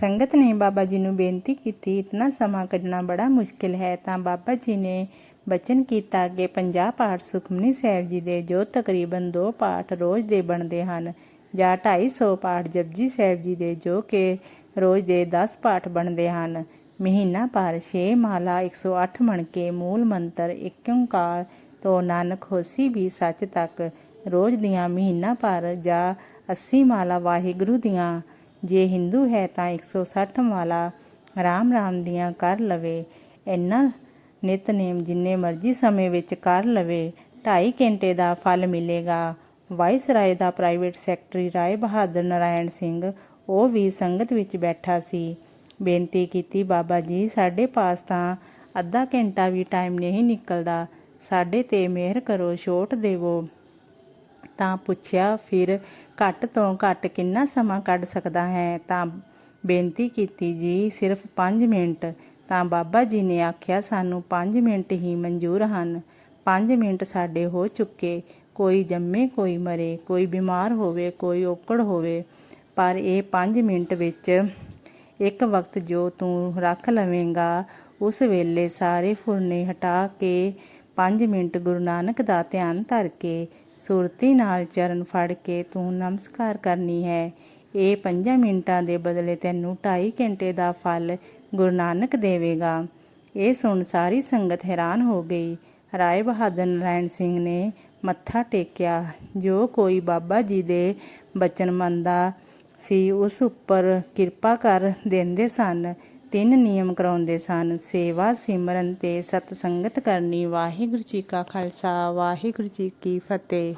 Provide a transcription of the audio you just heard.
ਸੰਗਤ ਨੇ ਬਾਬਾ ਜੀ ਨੂੰ ਬੇਨਤੀ ਕੀਤੀ, ਇਤਨਾ ਸਮਾਂ ਕੱਢਣਾ ਬੜਾ ਮੁਸ਼ਕਿਲ ਹੈ, ਤਾਂ ਬਾਬਾ ਜੀ ਨੇ ਬਚਨ ਕੀਤਾ ਕਿ 50 ਪਾਠ ਸੁਖਮਨੀ ਸਾਹਿਬ ਜੀ ਦੇ, ਜੋ ਤਕਰੀਬਨ 2 ਪਾਠ ਰੋਜ਼ ਦੇ ਬਣਦੇ ਹਨ, ਜਾਂ 250 ਪਾਠ ਜਪਜੀ ਸਾਹਿਬ ਜੀ ਦੇ, ਜੋ ਕਿ ਰੋਜ਼ ਦੇ 10 ਪਾਠ ਬਣਦੇ ਹਨ। ਮਹੀਨਾ ਭਰ 6 ਮਾਲਾ 108 ਮਣਕੇ, ਮੂਲ ਮੰਤਰ ਇੱਕ ਓੰਕਾਰ ਤੋਂ ਨਾਨਕ ਹੋਸੀ ਵੀ ਸੱਚ ਤੱਕ ਰੋਜ਼ ਦੀਆਂ ਮਹੀਨਾ ਭਰ, ਜਾਂ 80 ਮਾਲਾ ਵਾਹਿਗੁਰੂ ਦੀਆਂ ਜੇ ਹਿੰਦੂ ਹੈ ਤਾਂ 160 ਮਾਲਾ ਰਾਮ ਰਾਮ ਦੀਆਂ ਕਰ ਲਵੇ। ਇੰਨਾ ਨਿਤਨੇਮ ਜਿੰਨੇ ਮਰਜ਼ੀ ਸਮੇਂ ਵਿੱਚ ਕਰ ਲਵੇ। 2.5 ਘੰਟੇ ਦਾ ਫਲ ਮਿਲੇਗਾ। ਵਾਇਸ ਰਾਏ ਦਾ ਪ੍ਰਾਈਵੇਟ ਸੈਕਟਰੀ ਰਾਏ ਬਹਾਦਰ ਨਾਰਾਇਣ ਸਿੰਘ, ਉਹ ਵੀ ਸੰਗਤ ਵਿੱਚ ਬੈਠਾ ਸੀ। ਬੇਨਤੀ ਕੀਤੀ, ਬਾਬਾ ਜੀ, ਸਾਡੇ ਪਾਸ ਤਾਂ ਅੱਧਾ ਘੰਟਾ ਵੀ ਟਾਈਮ ਨਹੀਂ ਨਿਕਲਦਾ। ਸਾਡੇ ਤੇ ਮਿਹਰ ਕਰੋ, ਛੋਟ ਦੇਵੋ। ਤਾਂ ਪੁੱਛਿਆ, ਫਿਰ ਘੱਟ ਤੋਂ ਘੱਟ ਕਿੰਨਾ ਸਮਾਂ ਕੱਢ ਸਕਦਾ ਹੈ? ਤਾਂ ਬੇਨਤੀ ਕੀਤੀ ਜੀ, ਸਿਰਫ 5 ਮਿੰਟ। ਤਾਂ ਬਾਬਾ ਜੀ ਨੇ ਆਖਿਆ, ਸਾਨੂੰ 5 ਮਿੰਟ ਹੀ ਮਨਜ਼ੂਰ ਹਨ। 5 ਮਿੰਟ ਸਾਡੇ ਹੋ ਚੁੱਕੇ। ਕੋਈ ਜੰਮੇ, ਕੋਈ ਮਰੇ। ਕੋਈ ਬਿਮਾਰ ਹੋਵੇ, ਕੋਈ ਔਕੜ ਹੋਵੇ। ਪਰ ਇਹ 5 ਮਿੰਟ ਵਿੱਚ ਇੱਕ ਵਕਤ ਜੋ ਤੂੰ ਰੱਖ ਲਵੇਂਗਾ, ਉਸ ਵੇਲੇ ਸਾਰੇ ਫੁਰਨੇ ਹਟਾ ਕੇ 5 ਮਿੰਟ ਗੁਰੂ ਨਾਨਕ ਦਾ ਧਿਆਨ ਧਰ ਕੇ ਸੁਰਤੀ ਨਾਲ ਚਰਨ ਫੜ ਕੇ ਤੂੰ ਨਮਸਕਾਰ ਕਰਨੀ ਹੈ। ਇਹ 5 ਮਿੰਟਾਂ ਦੇ ਬਦਲੇ ਤੈਨੂੰ 2.5 ਘੰਟੇ ਦਾ ਫਲ ਗੁਰੂ ਨਾਨਕ ਦੇਵੇਗਾ। ਇਹ ਸੁਣ ਸਾਰੀ ਸੰਗਤ ਹੈਰਾਨ ਹੋ ਗਈ। ਰਾਏ ਬਹਾਦਰ ਨਾਰਾਇਣ ਸਿੰਘ ਨੇ ਮੱਥਾ ਟੇਕਿਆ। ਜੋ ਕੋਈ ਬਾਬਾ ਜੀ ਦੇ ਬਚਨ ਮੰਨਦਾ ਸੀ ਉਸ ਉੱਪਰ ਕਿਰਪਾ ਕਰ ਦਿੰਦੇ ਸਨ। ਤਿੰਨ ਨਿਯਮ ਕਰਾਉਂਦੇ ਸਨ। ਸੇਵਾ, ਸਿਮਰਨ ਤੇ ਸਤ ਸੰਗਤ ਕਰਨੀ। ਵਾਹਿਗੁਰੂ ਜੀ ਕਾ ਖਾਲਸਾ, ਵਾਹਿਗੁਰੂ ਜੀ ਕੀ ਫਤਿਹ।